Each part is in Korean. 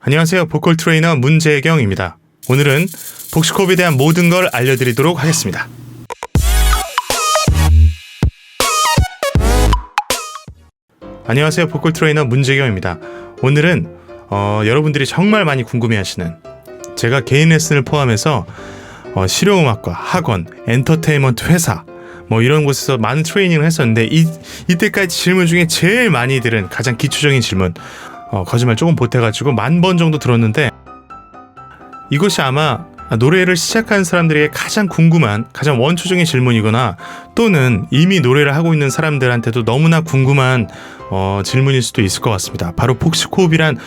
안녕하세요. 보컬 트레이너 문재경입니다. 오늘은 복식호흡에 대한 모든 걸 알려드리도록 하겠습니다. 안녕하세요. 보컬 트레이너 문재경입니다. 오늘은 어, 여러분들이 정말 많이 궁금해하시는 제가 개인 레슨을 포함해서 어, 실용음악과 학원, 엔터테인먼트 회사 뭐 이런 곳에서 많은 트레이닝을 했었는데 이, 이때까지 질문 중에 제일 많이 들은 가장 기초적인 질문 어, 거짓말 조금 보태가지고 만 번 정도 들었는데 이것이 아마 노래를 시작한 사람들에게 가장 궁금한 가장 원초적인 질문이거나 또는 이미 노래를 하고 있는 사람들한테도 너무나 궁금한 어, 질문일 수도 있을 것 같습니다. 바로 복식호흡이란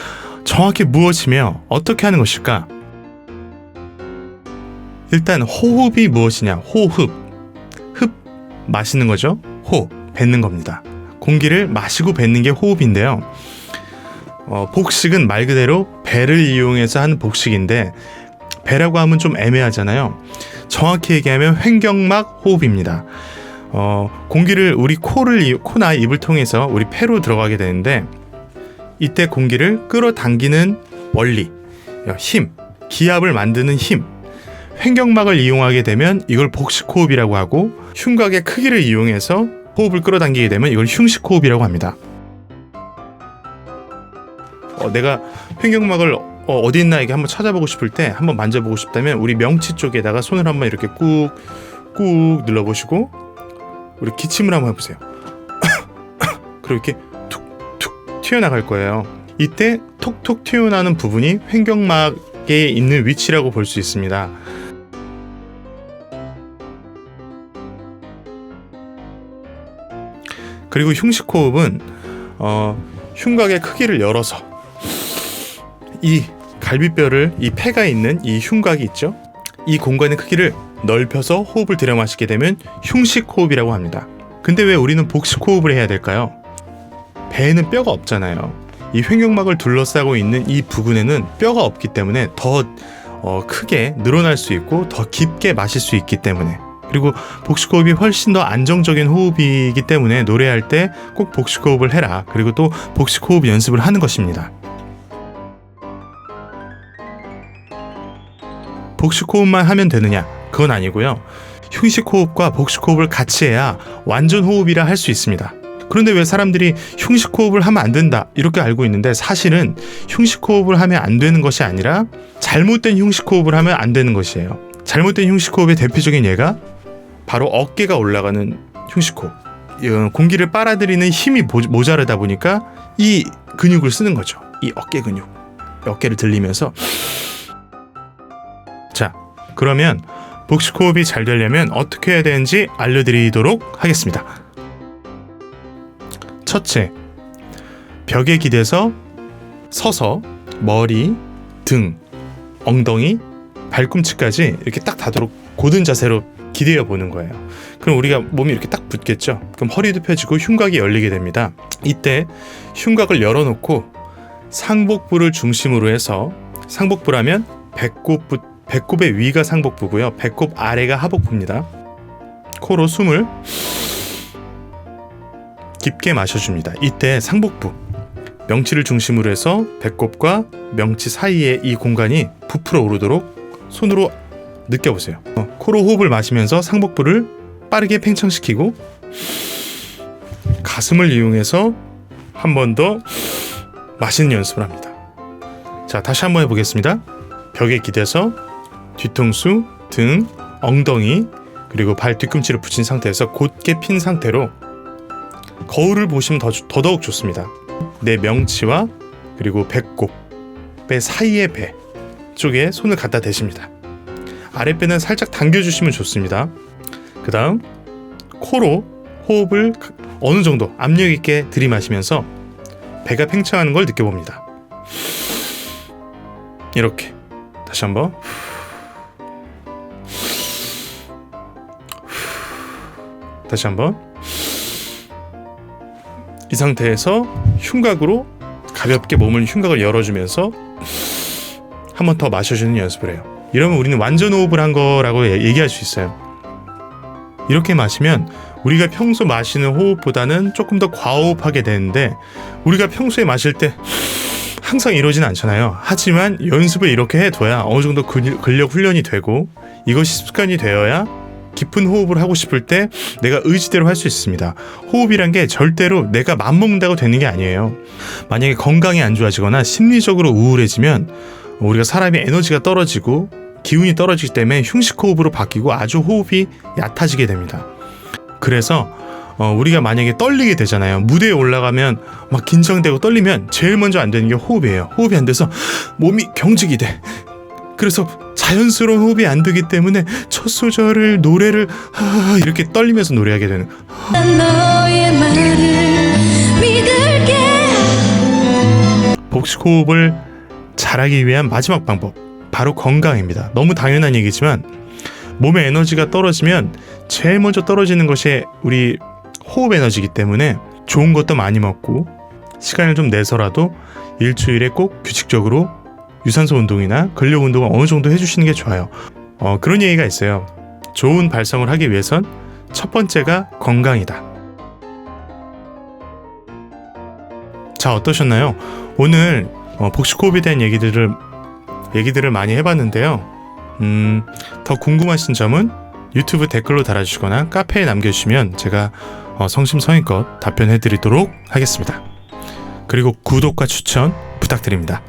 정확히 무엇이며 어떻게 하는 것일까? 일단 호흡이 무엇이냐? 호흡. 흡 마시는 거죠. 호 뱉는 겁니다. 공기를 마시고 뱉는 게 호흡인데요. 어, 복식은 말 그대로 배를 이용해서 하는 복식인데 배라고 하면 좀 애매하잖아요. 정확히 얘기하면 횡격막 호흡입니다. 어, 공기를 우리 코를 이- 코나 입을 통해서 우리 폐로 들어가게 되는데 이때 공기를 끌어당기는 원리, 어, 힘, 기압을 만드는 힘, 횡격막을 이용하게 되면 이걸 복식호흡이라고 하고 흉곽의 크기를 이용해서 호흡을 끌어당기게 되면 이걸 흉식호흡이라고 합니다. 어, 내가 횡격막을 어, 어디 있나 이게 한번 찾아보고 싶을 때 한번 만져보고 싶다면 우리 명치 쪽에다가 손을 한번 이렇게 꾹 꾹 눌러보시고 우리 기침을 한번 해보세요. 그리고 이렇게 툭툭 튀어나갈 거예요. 이때 톡톡 튀어나오는 부분이 횡격막에 있는 위치라고 볼 수 있습니다. 그리고 흉식 호흡은 어, 흉곽의 크기를 열어서 이 갈비뼈를 이 폐가 있는 이 흉곽이 있죠. 이 공간의 크기를 넓혀서 호흡을 들여 마시게 되면 흉식 호흡이라고 합니다. 근데 왜 우리는 복식 호흡을 해야 될까요? 배에는 뼈가 없잖아요. 이 횡격막을 둘러싸고 있는 이 부분에는 뼈가 없기 때문에 더 어, 크게 늘어날 수 있고 더 깊게 마실 수 있기 때문에 그리고 복식호흡이 훨씬 더 안정적인 호흡이기 때문에 노래할 때 꼭 복식호흡을 해라. 그리고 또 복식호흡 연습을 하는 것입니다. 복식 호흡만 하면 되느냐? 그건 아니고요. 흉식 호흡과 복식 호흡을 같이 해야 완전 호흡이라 할 수 있습니다. 그런데 왜 사람들이 흉식 호흡을 하면 안 된다 이렇게 알고 있는데 사실은 흉식 호흡을 하면 안 되는 것이 아니라 잘못된 흉식 호흡을 하면 안 되는 것이에요. 잘못된 흉식 호흡의 대표적인 예가 바로 어깨가 올라가는 흉식 호흡. 이 공기를 빨아들이는 힘이 모- 모자르다 보니까 이 근육을 쓰는 거죠. 이 어깨 근육. 어깨를 들리면서 자, 그러면 복식호흡이 잘 되려면 어떻게 해야 되는지 알려드리도록 하겠습니다. 첫째, 벽에 기대서 서서 머리, 등, 엉덩이, 발꿈치까지 이렇게 딱 닿도록 고든 자세로 기대어 보는 거예요. 그럼 우리가 몸이 이렇게 딱 붙겠죠. 그럼 허리도 펴지고 흉곽이 열리게 됩니다. 이때 흉곽을 열어놓고 상복부를 중심으로 해서 상복부라면 배꼽부 배꼽의 위가 상복부고요. 배꼽 아래가 하복부입니다. 코로 숨을 깊게 마셔줍니다. 이때 상복부 명치를 중심으로 해서 배꼽과 명치 사이의 이 공간이 부풀어 오르도록 손으로 느껴보세요. 어, 코로 호흡을 마시면서 상복부를 빠르게 팽창시키고 가슴을 이용해서 한 번 더 마시는 연습을 합니다. 자, 다시 한번 해보겠습니다. 벽에 기대서 뒤통수, 등, 엉덩이 그리고 발 뒤꿈치를 붙인 상태에서 곧게 핀 상태로 거울을 보시면 더, 더더욱 좋습니다. 내 명치와 그리고 배꼽, 배 사이의 배 쪽에 손을 갖다 대십니다. 아랫배는 살짝 당겨주시면 좋습니다. 그 다음 코로 호흡을 가- 어느 정도 압력 있게 들이마시면서 배가 팽창하는 걸 느껴봅니다. 이렇게 다시 한번 다시 한번 이 상태에서 흉곽으로 가볍게 몸을 흉곽을 열어주면서 한 번 더 마셔주는 연습을 해요. 이러면 우리는 완전 호흡을 한 거라고 얘- 얘기할 수 있어요. 이렇게 마시면 우리가 평소 마시는 호흡보다는 조금 더 과호흡하게 되는데 우리가 평소에 마실 때 항상 이러진 않잖아요. 하지만 연습을 이렇게 해둬야 어느 정도 근- 근력 훈련이 되고 이것이 습관이 되어야 깊은 호흡을 하고 싶을 때 내가 의지대로 할 수 있습니다. 호흡이란 게 절대로 내가 맘먹는다고 되는 게 아니에요. 만약에 건강이 안 좋아지거나 심리적으로 우울해지면 우리가 사람의 에너지가 떨어지고 기운이 떨어지기 때문에 흉식 호흡으로 바뀌고 아주 호흡이 얕아지게 됩니다. 그래서 어, 우리가 만약에 떨리게 되잖아요. 무대에 올라가면 막 긴장되고 떨리면 제일 먼저 안 되는 게 호흡이에요. 호흡이 안 돼서 몸이 경직이 돼. 그래서 자연스러운 호흡이 안 되기 때문에 첫 소절을 노래를 하, 이렇게 떨리면서 노래하게 되는 복식 호흡을 잘하기 위한 마지막 방법 바로 건강입니다. 너무 당연한 얘기지만 몸의 에너지가 떨어지면 제일 먼저 떨어지는 것이 우리 호흡 에너지이기 때문에 좋은 것도 많이 먹고 시간을 좀 내서라도 일주일에 꼭 규칙적으로 유산소 운동이나 근력 운동을 어느 정도 해주시는 게 좋아요. 어, 그런 얘기가 있어요. 좋은 발성을 하기 위해선 첫 번째가 건강이다. 자 어떠셨나요? 오늘 어, 복식 호흡에 대한 얘기들을 얘기들을 많이 해봤는데요. 음, 더 궁금하신 점은 유튜브 댓글로 달아주시거나 카페에 남겨주시면 제가 어, 성심성의껏 답변해드리도록 하겠습니다. 그리고 구독과 추천 부탁드립니다.